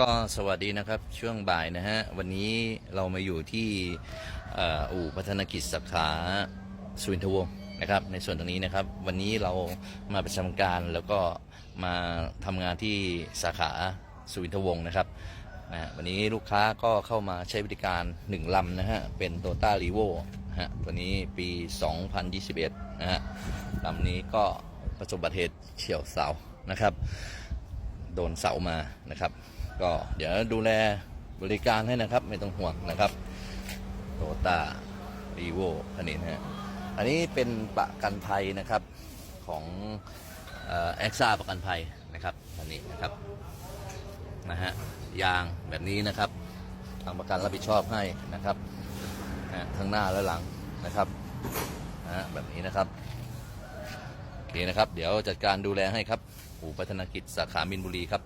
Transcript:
ก็สวัสดีนะครับช่วงบ่ายนะฮะ วันนี้เรามาอยู่ที่อู่พัฒนกิจสาขาสุวินทวงศ์นะครับ ในส่วนตรงนี้นะครับ วันนี้เรามาประจำการแล้วก็มาทำงานที่สาขาสุวินทวงศ์นะครับนะวันนี้ลูกค้าก็เข้ามาใช้บริการ 1ลำนะฮะ เป็น t o ต้ารีโวฮะตัวนี้ปี 2021 นะฮะลำนี้ก็ประสบอุบัติเหตุเฉียวเสานะครับ โดนเสามานะครับ ก็เดี๋ยวดูแลบริการให้นะครับ ไม่ต้องห่วงนะครับโตต้ารีโวคันนี้นะฮะอันนี้เป็นประกันภัยนะครับของเอ็กซ่าประกันภัยนะครับอันนี้นะครับนะฮะยางแบบนี้นะครับ ทางประกันรับผิดชอบให้นะครับฮะทั้งหน้าและหลังนะครับนะฮะแบบนี้นะครับโอเคนะครับ เดี๋ยวจัดการดูแลให้ครับอู่พัฒนกิจสาขามินบุรีครับ